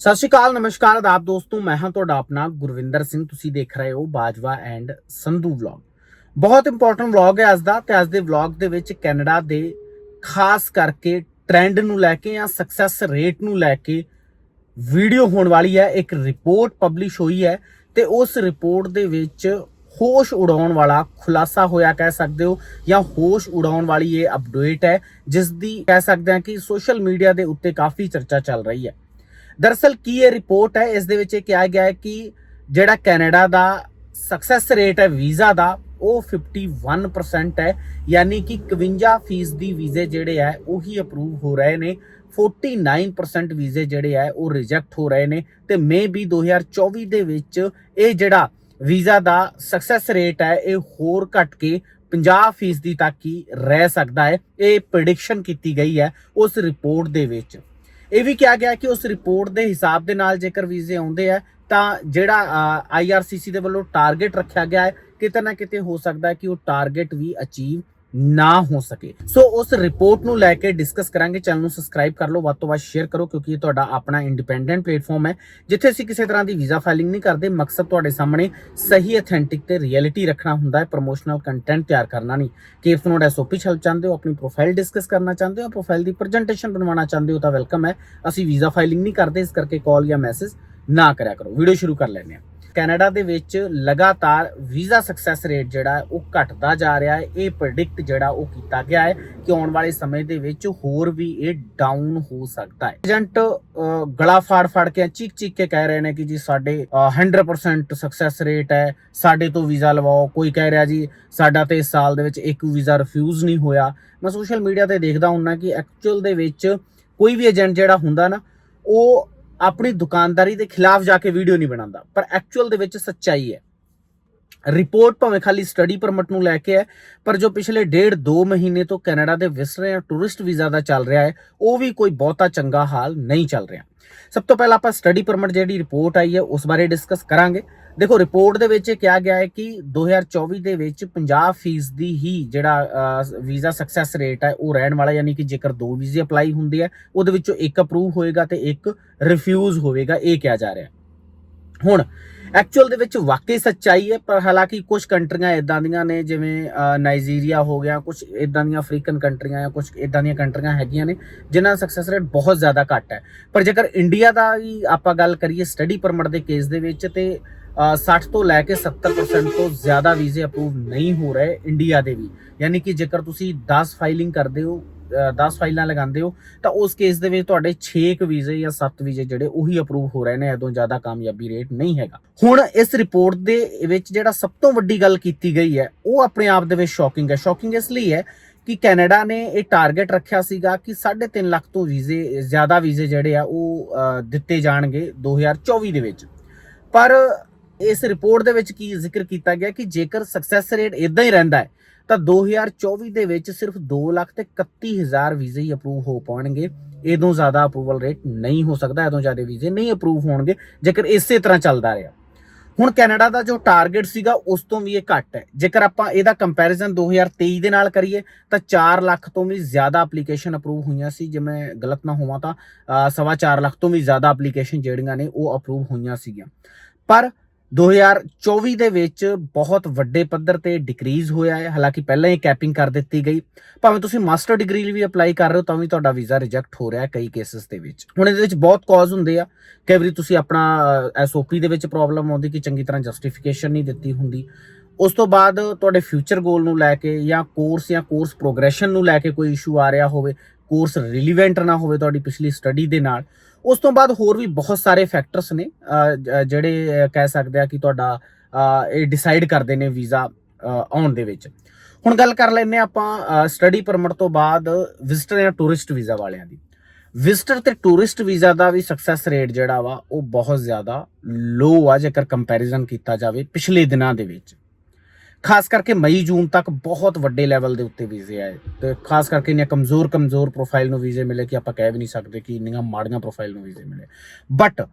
ਸਤਿ ਸ਼੍ਰੀ ਅਕਾਲ, ਨਮਸਕਾਰ ਆਦਾਬ ਦੋਸਤੋ, ਮੈਂ ਹਾਂ ਤੁਹਾਡਾ ਆਪਣਾ ਗੁਰਵਿੰਦਰ ਸਿੰਘ। ਤੁਸੀਂ ਦੇਖ ਰਹੇ ਹੋ ਬਾਜਵਾ ਐਂਡ ਸੰਧੂ ਵਲੌਗ। ਬਹੁਤ ਇੰਪੋਰਟੈਂਟ ਵਲੌਗ ਹੈ ਅੱਜ ਦਾ ਤੇ ਅੱਜ ਦੇ ਵਲੌਗ ਦੇ ਵਿੱਚ ਕੈਨੇਡਾ ਦੇ ਖਾਸ ਕਰਕੇ ਟ੍ਰੈਂਡ ਨੂੰ ਲੈ ਕੇ ਜਾਂ ਸਕਸੈਸ ਰੇਟ ਨੂੰ ਲੈ ਕੇ ਵੀਡੀਓ ਹੋਣ ਵਾਲੀ ਹੈ, ਇੱਕ ਰਿਪੋਰਟ ਪਬਲਿਸ਼ ਹੋਈ ਹੈ ਤੇ ਉਸ ਰਿਪੋਰਟ ਦੇ ਵਿੱਚ ਹੋਸ਼ ਉਡਾਉਣ ਵਾਲਾ ਖੁਲਾਸਾ ਹੋਇਆ ਕਹਿ ਸਕਦੇ ਹੋ ਜਾਂ ਹੋਸ਼ ਉਡਾਉਣ ਵਾਲੀ ਇਹ ਅਪਡੇਟ ਹੈ ਜਿਸ ਦੀ ਕਹਿ ਸਕਦੇ ਹਾਂ ਕਿ ਸੋਸ਼ਲ ਮੀਡੀਆ ਦੇ ਉੱਤੇ ਕਾਫੀ ਚਰਚਾ ਚੱਲ ਰਹੀ ਹੈ। ਦਰਅਸਲ ਕੀ ਇਹ ਰਿਪੋਰਟ ਹੈ? ਇਸ ਦੇ ਵਿੱਚ ਇਹ ਕਿਹਾ ਗਿਆ ਹੈ ਕਿ ਜਿਹੜਾ ਕੈਨੇਡਾ ਦਾ ਸਕਸੈਸ ਰੇਟ ਹੈ, ਵੀਜ਼ਾ ਦਾ, ਉਹ 51% ਹੈ। ਯਾਨੀ ਕਿ 51% ਦੀ ਵੀਜ਼ੇ ਜਿਹੜੇ ਹੈ, ਉਹੀ ਅਪਰੂਵ ਹੋ ਰਹੇ ਨੇ। 49% ਵੀਜ਼ੇ ਜਿਹੜੇ ਹੈ, ਉਹ ਰਿਜੈਕਟ ਹੋ ਰਹੇ ਨੇ। ਤੇ ਮੇ ਵੀ 2024 ਦੇ ਵਿੱਚ ਇਹ ਜਿਹੜਾ ਵੀਜ਼ਾ ਦਾ ਸਕਸੈਸ ਰੇਟ ਹੈ, ਇਹ ਹੋਰ ਘਟ ਕੇ 50% ਦੀ ਤੱਕ ਹੀ ਰਹਿ ਸਕਦਾ ਹੈ। ਇਹ ਪ੍ਰੈਡਿਕਸ਼ਨ ਕੀਤੀ ਗਈ ਹੈ ਉਸ ਰਿਪੋਰਟ ਦੇ ਵਿੱਚ। ਇਹ ਵੀ ਕਿਹਾ ਗਿਆ ਕਿ ਉਸ ਰਿਪੋਰਟ ਦੇ ਹਿਸਾਬ ਦੇ ਨਾਲ ਜੇਕਰ ਵੀਜ਼ੇ ਆਉਂਦੇ ਆ, ਤਾਂ ਜਿਹੜਾ ਆਈਆਰਸੀਸੀ ਦੇ ਵੱਲੋਂ ਟਾਰਗੇਟ ਰੱਖਿਆ ਗਿਆ ਹੈ, ਕਿਤੇ ਨਾ ਕਿਤੇ ਹੋ ਸਕਦਾ ਹੈ ਕਿ ਉਹ ਟਾਰਗੇਟ ਵੀ ਅਚੀਵ ਨਾ ਹੋ ਸਕੇ। ਸੋ ਉਸ ਰਿਪੋਰਟ ਨੂੰ ਲੈ ਕੇ ਡਿਸਕਸ ਕਰਾਂਗੇ। ਚੈਨਲ ਨੂੰ ਸਬਸਕ੍ਰਾਈਬ ਕਰ ਲਓ। ਵੱਧ ਤੋਂ ਵੱਧ ਸ਼ੇਅਰ ਕਰੋ, ਕਿਉਂਕਿ ਇਹ ਤੁਹਾਡਾ ਆਪਣਾ ਇੰਡੀਪੈਂਡੈਂਟ ਪਲੇਟਫਾਰਮ ਹੈ, ਜਿੱਥੇ ਅਸੀਂ ਕਿਸੇ ਤਰ੍ਹਾਂ ਦੀ ਵੀਜ਼ਾ ਫਾਈਲਿੰਗ ਨਹੀਂ ਕਰਦੇ। ਮਕਸਦ ਤੁਹਾਡੇ ਸਾਹਮਣੇ ਸਹੀ ਅਥੈਂਟਿਕ ਤੇ ਰਿਐਲਿਟੀ ਰੱਖਣਾ ਹੁੰਦਾ ਹੈ। ਪ੍ਰੋਮੋਸ਼ਨਲ ਕੰਟੈਂਟ ਤਿਆਰ ਕਰਨਾ ਨਹੀਂ। ਕਿ ਇਫ ਨੋਟ ਐਸਓਪੀ ਚੱਲ ਚਾਹੁੰਦੇ ਹੋ, ਆਪਣੀ ਪ੍ਰੋਫਾਈਲ ਡਿਸਕਸ ਕਰਨਾ ਚਾਹੁੰਦੇ ਹੋ ਪ੍ਰੋਫਾਈਲ ਦੀ ਪ੍ਰੈਜੈਂਟੇਸ਼ਨ ਬਣਵਾਉਣਾ ਚਾਹੁੰਦੇ ਹੋ, ਤਾਂ ਵੈਲਕਮ ਹੈ। ਅਸੀਂ ਵੀਜ਼ਾ ਫਾਈਲਿੰਗ ਨਹੀਂ ਕਰਦੇ, ਇਸ ਕਰਕੇ ਕਾਲ ਜਾਂ ਮੈਸੇਜ ਨਾ ਕਰਿਆ ਕਰੋ। ਵੀਡੀਓ ਸ਼ੁਰੂ ਕਰ ਲੈਂਦੇ ਹਾਂ। ਕੈਨੇਡਾ ਦੇ ਵਿੱਚ ਲਗਾਤਾਰ ਵੀਜ਼ਾ ਸਕਸੈਸ ਰੇਟ ਜਿਹੜਾ ਉਹ ਘਟਦਾ ਜਾ ਰਿਹਾ ਹੈ। ਇਹ ਪ੍ਰੈਡਿਕਟ ਜਿਹੜਾ ਉਹ ਕੀਤਾ ਗਿਆ ਹੈ ਕਿ ਆਉਣ ਵਾਲੇ ਸਮੇਂ ਦੇ ਵਿੱਚ ਹੋਰ ਵੀ ਇਹ ਡਾਊਨ ਹੋ ਸਕਦਾ ਹੈ। ਏਜੰਟ ਗਲਾ ਫਾੜ ਫਾੜ ਕੇ ਚੀਕ ਚੀਕ ਕੇ ਕਹਿ ਰਹੇ ਨੇ ਕਿ ਜੀ ਸਾਡੇ ਅ, 100% ਸਕਸੈਸ ਰੇਟ ਹੈ ਸਾਡੇ ਤੋਂ ਵੀਜ਼ਾ ਲਵਾਓ। ਕੋਈ ਕਹਿ ਰਿਹਾ ਜੀ ਸਾਡਾ ਤੇ ਇਸ ਸਾਲ ਦੇ ਵਿੱਚ ਇੱਕ ਵੀਜ਼ਾ ਰਿਫਿਊਜ਼ ਨਹੀਂ ਹੋਇਆ। ਮੈਂ ਸੋਸ਼ਲ ਮੀਡੀਆ ਤੇ ਦੇਖਦਾ ਹੁੰਨਾ ਕਿ ਐਕਚੁਅਲ ਦੇ ਵਿੱਚ ਕੋਈ ਵੀ ਏਜੰਟ ਜਿਹੜਾ ਹੁੰਦਾ ਨਾ ਉਹ ਆਪਣੀ ਦੁਕਾਨਦਾਰੀ ਦੇ ਖਿਲਾਫ ਜਾ ਕੇ ਵੀਡੀਓ ਨਹੀਂ ਬਣਾਉਂਦਾ। ਪਰ ਐਕਚੁਅਲ ਦੇ ਵਿੱਚ ਸੱਚਾਈ ਹੈ। ਰਿਪੋਰਟ ਭਾਵੇਂ ਖਾਲੀ ਸਟੱਡੀ ਪਰਮਿਟ ਨੂੰ ਲੈ ਕੇ ਹੈ, ਪਰ ਜੋ ਪਿਛਲੇ ਡੇਢ 2 ਮਹੀਨੇ ਤੋਂ ਕੈਨੇਡਾ ਦੇ ਵਿਜ਼ਟਰ ਜਾਂ ਟੂਰਿਸਟ ਵੀਜ਼ਾ ਦਾ ਚੱਲ ਰਿਹਾ ਹੈ, ਉਹ ਵੀ ਕੋਈ ਬਹੁਤਾ ਚੰਗਾ ਹਾਲ ਨਹੀਂ ਚੱਲ ਰਿਹਾ। ਸਭ ਤੋਂ ਪਹਿਲਾਂ ਆਪਾਂ ਸਟੱਡੀ ਪਰਮਿਟ ਜਿਹੜੀ ਰਿਪੋਰਟ ਆਈ ਹੈ, ਉਸ ਬਾਰੇ ਡਿਸਕਸ ਕਰਾਂਗੇ। ਦੇਖੋ, ਰਿਪੋਰਟ ਦੇ ਵਿੱਚ ਇਹ ਕਿਹਾ ਗਿਆ ਹੈ ਕਿ 2024 ਦੇ ਵਿੱਚ 50% ਦੀ ਹੀ ਜਿਹੜਾ ਵੀਜ਼ਾ ਸਕਸੈਸ ਰੇਟ ਹੈ, ਉਹ ਰਹਿਣ ਵਾਲਾ ਯਾਨੀ ਕਿ ਜੇਕਰ ਦੋ ਵੀਜ਼ੇ ਅਪਲਾਈ ਹੁੰਦੇ ਆ, ਉਹਦੇ ਵਿੱਚੋਂ ਇੱਕ ਅਪਰੂਵ ਹੋਏਗਾ ਤੇ ਇੱਕ ਰਿਫਿਊਜ਼ ਹੋਵੇਗਾ, ਇਹ ਕਿਹਾ ਜਾ ਰਿਹਾ ਹੁਣ ਐਕਚੁਅਲ ਦੇ ਵਿੱਚ ਵਾਕਈ ਸੱਚਾਈ ਹੈ ਪਰ ਹਾਲਾਂਕਿ ਕੁਝ ਕੰਟਰੀਆਂ ਇਦਾਂ ਦੀਆਂ ਨੇ ਜਿਵੇਂ ਨਾਈਜੀਰੀਆ ਹੋ ਗਿਆ ਕੁਝ ਇਦਾਂ ਦੀਆਂ ਅਫਰੀਕਨ ਕੰਟਰੀਆਂ ਜਾਂ ਕੁਝ ਇਦਾਂ ਦੀਆਂ ਕੰਟਰੀਆਂ ਹੈਗੀਆਂ ਨੇ ਜਿਨ੍ਹਾਂ ਦਾ ਸਕਸੈਸ ਰੇਟ ਬਹੁਤ ਜ਼ਿਆਦਾ ਘੱਟ ਹੈ। ਪਰ ਜੇਕਰ ਇੰਡੀਆ ਦਾ ਹੀ ਆਪਾਂ ਗੱਲ ਕਰੀਏ ਸਟੱਡੀ ਪਰਮਿਟ ਦੇ ਕੇਸ ਦੇ ਵਿੱਚ ਤੇ ਅ, 60 ਤੋਂ ਲੈ ਕੇ 70% ਤੋਂ ਜ਼ਿਆਦਾ ਵੀਜ਼ੇ ਅਪਰੂਵ ਨਹੀਂ ਹੋ ਰਹੇ ਇੰਡੀਆ ਦੇ ਵੀ। ਯਾਨੀ ਕਿ ਜੇਕਰ ਤੁਸੀਂ 10 ਫਾਈਲਿੰਗ ਕਰਦੇ ਹੋ 10 ਫਾਈਲਾਂ ਲਗਾਉਂਦੇ ਹੋ, ਤਾਂ ਉਸ ਕੇਸ ਦੇ ਵਿੱਚ ਤੁਹਾਡੇ 6 ਕੁ ਵੀਜ਼ੇ ਜਾਂ 7 ਵੀਜ਼ੇ ਜਿਹੜੇ ਉਹੀ ਅਪਰੂਵ ਹੋ ਰਹੇ ਨੇ ਇਦੋਂ ਜ਼ਿਆਦਾ ਕਾਮਯਾਬੀ ਰੇਟ ਨਹੀਂ ਹੈਗਾ। ਹੁਣ ਇਸ ਰਿਪੋਰਟ ਦੇ ਵਿੱਚ ਜਿਹੜਾ ਸਭ ਤੋਂ ਵੱਡੀ ਗੱਲ ਕੀਤੀ ਗਈ ਹੈ, ਉਹ ਆਪਣੇ ਆਪ ਦੇ ਵਿੱਚ ਸ਼ੌਕਿੰਗ ਹੈ। ਸ਼ੌਕਿੰਗ ਇਸ ਲਈ ਹੈ ਕਿ ਕੈਨੇਡਾ ਨੇ ਇਹ ਟਾਰਗੇਟ ਰੱਖਿਆ ਸੀਗਾ ਕਿ 3.5 ਲੱਖ ਤੋਂ ਵੀਜ਼ੇ, ਜ਼ਿਆਦਾ ਵੀਜ਼ੇ ਜਿਹੜੇ ਆ, ਉਹ ਦਿੱਤੇ ਜਾਣਗੇ 2024 ਦੇ ਵਿੱਚ। ਪਰ ਇਸ ਰਿਪੋਰਟ ਦੇ ਵਿੱਚ ਕੀ ਜ਼ਿਕਰ ਕੀਤਾ ਗਿਆ ਕਿ ਜੇਕਰ ਸਕਸੈਸ ਰੇਟ ਇਦਾਂ ਹੀ ਰਹਿੰਦਾ ਹੈ ਤਾਂ 2024 ਦੇ ਵਿੱਚ ਸਿਰਫ 2 ਲੱਖ ਤੇ 31000 ਵੀਜ਼ੇ ਹੀ ਅਪਰੂਵ ਹੋ ਪਾਉਣਗੇ। ਇਦੋਂ ਜ਼ਿਆਦਾ ਅਪਰੂਵਲ ਰੇਟ ਨਹੀਂ ਹੋ ਸਕਦਾ ਇਦੋਂ ਜ਼ਿਆਦਾ ਵੀਜ਼ੇ ਨਹੀਂ ਅਪਰੂਵ ਹੋਣਗੇ ਜੇਕਰ ਇਸੇ ਤਰ੍ਹਾਂ ਚੱਲਦਾ ਰਿਹਾ। ਹੁਣ ਕੈਨੇਡਾ ਦਾ ਜੋ ਟਾਰਗੇਟ ਸੀਗਾ ਉਸ ਤੋਂ ਵੀ ਇਹ ਘੱਟ ਹੈ। ਜੇਕਰ ਆਪਾਂ ਇਹਦਾ ਕੰਪੈਰੀਜ਼ਨ 2023 ਦੇ ਨਾਲ ਕਰੀਏ ਤਾਂ 4 ਲੱਖ ਤੋਂ ਵੀ ਜ਼ਿਆਦਾ ਐਪਲੀਕੇਸ਼ਨ ਅਪਰੂਵ ਹੋਈਆਂ ਸੀ। ਜੇ ਮੈਂ ਗਲਤ ਨਾ ਹੋਵਾਂ ਤਾਂ ਅ, ਸਵਾ 4 ਲੱਖ ਤੋਂ ਵੀ ਜ਼ਿਆਦਾ ਐਪਲੀਕੇਸ਼ਨ ਜਿਹੜੀਆਂ ਨੇ ਉਹ ਅਪਰੂਵ ਹੋਈਆਂ ਸੀਗੀਆਂ। ਪਰ 2024 ਦੇ ਵਿੱਚ ਬਹੁਤ ਵੱਡੇ ਪੱਧਰ ਤੇ ਡਿਕਰੀਜ਼ ਹੋਇਆ ਹੈ। ਹਾਲਾਂਕਿ ਪਹਿਲਾਂ ਹੀ ਕੈਪਿੰਗ ਕਰ ਦਿੱਤੀ ਗਈ। ਭਾਵੇਂ ਤੁਸੀਂ ਮਾਸਟਰ ਡਿਗਰੀ ਲਈ ਵੀ ਅਪਲਾਈ ਕਰ ਰਹੇ ਹੋ, ਤਾਂ ਵੀ ਤੁਹਾਡਾ ਵੀਜ਼ਾ ਰਿਜੈਕਟ ਹੋ ਰਿਹਾ ਹੈ ਕਈ ਕੇਸਸ ਦੇ ਵਿੱਚ। ਹੁਣ ਇਹਦੇ ਵਿੱਚ ਬਹੁਤ ਕਾਜ਼ ਹੁੰਦੇ ਆ। ਕਈ ਵਾਰੀ ਤੁਸੀਂ ਆਪਣਾ ਐਸਓਪੀ ਦੇ ਵਿੱਚ ਪ੍ਰੋਬਲਮ ਆਉਂਦੀ ਕਿ ਚੰਗੀ ਤਰ੍ਹਾਂ ਜਸਟੀਫਿਕੇਸ਼ਨ ਨਹੀਂ ਦਿੱਤੀ ਹੁੰਦੀ। ਉਸ ਤੋਂ ਬਾਅਦ ਤੁਹਾਡੇ ਫਿਊਚਰ ਗੋਲ ਨੂੰ ਲੈ ਕੇ ਜਾਂ ਕੋਰਸ ਜਾਂ ਕੋਰਸ ਪ੍ਰੋਗਰੈਸ਼ਨ ਨੂੰ ਲੈ ਕੇ ਕੋਈ ਇਸ਼ੂ ਆ ਰਿਹਾ ਹੋਵੇ ਕੋਰਸ ਰਿਲੀਵੈਂਟ ਨਾ ਹੋਵੇ ਤੁਹਾਡੀ ਪਿਛਲੀ ਸਟੱਡੀ ਦੇ ਨਾਲ, ਉਸ ਤੋਂ ਬਾਅਦ ਹੋਰ ਵੀ ਬਹੁਤ ਸਾਰੇ ਫੈਕਟਰਸ ਨੇ ਜਿਹੜੇ ਕਹਿ ਸਕਦੇ ਆ ਕਿ ਤੁਹਾਡਾ ਇਹ ਡਿਸਾਈਡ ਕਰਦੇ ਨੇ ਵੀਜ਼ਾ ਆਉਣ ਦੇ ਵਿੱਚ। ਹੁਣ ਗੱਲ ਕਰ ਲੈਂਦੇ ਹਾਂ ਆਪਾਂ ਸਟੱਡੀ ਪਰਮਿਟ ਤੋਂ ਬਾਅਦ ਵਿਜ਼ਟਰ ਜਾਂ ਟੂਰਿਸਟ ਵੀਜ਼ਾ ਵਾਲਿਆਂ ਦੀ। ਵਿਜ਼ਟਰ ਤੇ ਟੂਰਿਸਟ ਵੀਜ਼ਾ ਦਾ ਵੀ ਸਕਸੈਸ ਰੇਟ ਜਿਹੜਾ ਵਾ, ਉਹ ਬਹੁਤ ਜ਼ਿਆਦਾ ਲੋ ਆ ਜੇਕਰ ਕੰਪੈਰੀਜ਼ਨ ਕੀਤਾ ਜਾਵੇ ਪਿਛਲੇ ਦਿਨਾਂ ਦੇ ਵਿੱਚ। ਖਾਸ ਕਰਕੇ ਮਈ, ਜੂਨ ਤੱਕ ਬਹੁਤ ਵੱਡੇ ਲੈਵਲ ਦੇ ਉੱਤੇ ਵੀਜ਼ੇ ਆਏ। ਤੇ ਖਾਸ ਕਰਕੇ ਇੰਨੀਆਂ ਕਮਜ਼ੋਰ ਕਮਜ਼ੋਰ ਪ੍ਰੋਫਾਈਲ ਨੂੰ ਵੀਜ਼ੇ ਮਿਲੇ ਕਿ ਆਪਾਂ ਕਹਿ ਵੀ ਨਹੀਂ ਸਕਦੇ ਕਿ ਇੰਨੀਆਂ ਮਾੜੀਆਂ ਪ੍ਰੋਫਾਈਲ ਨੂੰ ਵੀਜ਼ੇ ਮਿਲੇ। ਬਟ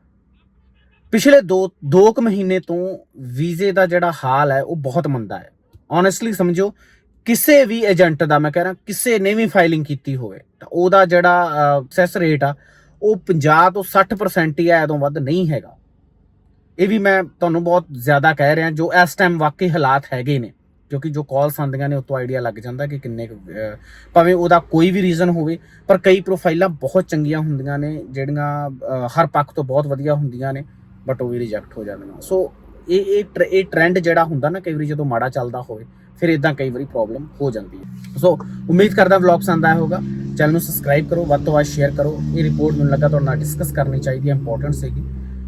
ਪਿਛਲੇ 2 2 ਕੁ ਮਹੀਨੇ ਤੋਂ ਵੀਜ਼ੇ ਦਾ ਜਿਹੜਾ ਹਾਲ ਹੈ, ਉਹ ਬਹੁਤ ਮੰਦਾ ਹੈ। ਓਨੈਸਟਲੀ ਸਮਝੋ, ਕਿਸੇ ਵੀ ਏਜੰਟ ਦਾ, ਮੈਂ ਕਹਿ ਰਿਹਾ, ਕਿਸੇ ਨੇ ਵੀ ਫਾਈਲਿੰਗ ਕੀਤੀ ਹੋਵੇ, ਤਾਂ ਉਹਦਾ ਜਿਹੜਾ ਸੈਸ ਰੇਟ ਆ, ਉਹ 50 ਤੋਂ 60% ਹੀ ਹੈ ਇਹ ਤੋਂ ਵੱਧ ਨਹੀਂ ਹੈਗਾ। ਇਹ ਵੀ ਮੈਂ ਤੁਹਾਨੂੰ ਬਹੁਤ ਜ਼ਿਆਦਾ ਕਹਿ ਰਿਹਾ ਜੋ ਇਸ ਟਾਈਮ ਵਾਕਈ ਹਾਲਾਤ ਹੈਗੇ ਨੇ ਕਿਉਂਕਿ ਜੋ ਕਾਲਸ ਆਉਂਦੀਆਂ ਨੇ ਉਹ ਤੋਂ ਆਈਡੀਆ ਲੱਗ ਜਾਂਦਾ ਕਿ ਕਿੰਨੇ ਕੁ, ਭਾਵੇਂ ਉਹਦਾ ਕੋਈ ਵੀ ਰੀਜ਼ਨ ਹੋਵੇ ਪਰ ਕਈ ਪ੍ਰੋਫਾਈਲਾਂ ਬਹੁਤ ਚੰਗੀਆਂ ਹੁੰਦੀਆਂ ਨੇ ਜਿਹੜੀਆਂ ਹਰ ਪੱਖ ਤੋਂ ਬਹੁਤ ਵਧੀਆ ਹੁੰਦੀਆਂ ਨੇ ਬਟ ਉਹ ਵੀ ਰਿਜੈਕਟ ਹੋ ਜਾਂਦੀਆਂ ਸੋ ਇਹ ਇਹ ਟਰ- ਇਹ ਟ੍ਰੈਂਡ ਜਿਹੜਾ ਹੁੰਦਾ ਨਾ ਕਈ ਵਾਰੀ ਜਦੋਂ ਮਾੜਾ ਚੱਲਦਾ ਹੋਵੇ ਫਿਰ ਇਦਾਂ ਕਈ ਵਾਰੀ ਪ੍ਰੋਬਲਮ ਹੋ ਜਾਂਦੀ ਹੈ। ਸੋ ਉਮੀਦ ਕਰਦਾ ਵਲੌਗ ਪਸੰਦ ਆਇਆ ਹੋਗਾ ਚੈਨਲ ਨੂੰ ਸਬਸਕ੍ਰਾਈਬ ਕਰੋ ਵੱਧ ਤੋਂ ਵੱਧ ਸ਼ੇਅਰ ਕਰੋ। ਇਹ ਰਿਪੋਰਟ ਮੈਨੂੰ ਲੱਗਾ ਤੁਹਾਡੇ ਨਾਲ ਡਿਸਕਸ ਕਰਨੀ ਚਾਹੀਦੀ ਹੈ ਇੰਪੋਰਟੈਂਟ ਸੀਗੀ।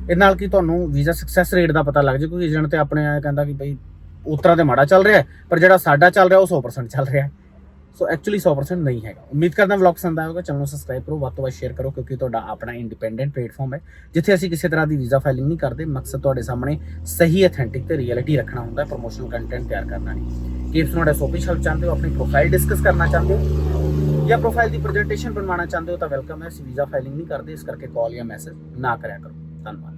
ਇਹਦੇ ਨਾਲ ਕੀ ਤੁਹਾਨੂੰ ਵੀਜ਼ਾ ਸਕਸੈਸ ਰੇਟ ਦਾ ਪਤਾ ਲੱਗ ਜੇ ਕਿਉਂਕਿ ਏਜੰਟ ਤੇ ਆਪਣੇ ਆ ਕਹਿੰਦਾ ਕਿ ਬਈ ਉਤਰਾ ਤੇ ਮਾੜਾ ਚੱਲ ਰਿਹਾ, ਪਰ ਜਿਹੜਾ ਸਾਡਾ ਚੱਲ ਰਿਹਾ ਉਹ 100% ਚੱਲ ਰਿਹਾ। ਸੋ ਐਕਚੁਅਲੀ 100% ਨਹੀਂ ਹੈਗਾ। ਉਮੀਦ ਕਰਦਾ ਵਲੌਗ ਪਸੰਦ ਆਇਆ ਹੋਗਾ ਚੈਨਲ ਨੂੰ ਸਬਸਕ੍ਰਾਈਬ ਕਰੋ, ਵੱਧ ਤੋਂ ਵੱਧ ਸ਼ੇਅਰ ਕਰੋ, ਕਿਉਂਕਿ ਤੁਹਾਡਾ ਆਪਣਾ ਇੰਡੀਪੈਂਡੈਂਟ ਪਲੇਟਫਾਰਮ ਹੈ, ਜਿੱਥੇ ਅਸੀਂ ਕਿਸੇ ਤਰ੍ਹਾਂ ਦੀ ਵੀਜ਼ਾ ਫਾਈਲਿੰਗ ਨਹੀਂ ਕਰਦੇ, ਮਕਸਦ ਤੁਹਾਡੇ ਸਾਹਮਣੇ ਸਹੀ ਅਥੈਂਟਿਕ ਤੇ ਰਿਐਲਿਟੀ ਰੱਖਣਾ ਹੁੰਦਾ ਹੈ ਪ੍ਰੋਮੋਸ਼ਨਲ ਕੰਟੈਂਟ ਤਿਆਰ ਕਰਨਾ ਨਹੀਂ। ਕਿ ਤੁਹਾਡਾ ਸੋਪਿਸ਼ ਹੈਲਪ ਚਾਹੁੰਦੇ ਹੋ ਆਪਣੀ ਪ੍ਰੋਫਾਈਲ ਡਿਸਕਸ ਕਰਨਾ ਚਾਹੁੰਦੇ ਹੋ, ਜਾਂ ਪ੍ਰੋਫਾਈਲ ਦੀ ਪ੍ਰੈਜੈਂਟੇਸ਼ਨ ਬਣਵਾਉਣਾ ਚਾਹੁੰਦੇ ਹੋ, ਤਾਂ ਵੈਲਕਮ ਹੈ। ਅਸੀਂ ਵੀਜ਼ਾ ਫਾਈਲਿੰਗ ਨਹੀਂ ਕਰਦੇ, ਇਸ ਕਰਕੇ ਕਾਲ ਜਾਂ ਮੈਸੇਜ ਨਾ ਕਰਿਆ ਕਰੋ। ਧੰਨਵਾਦ।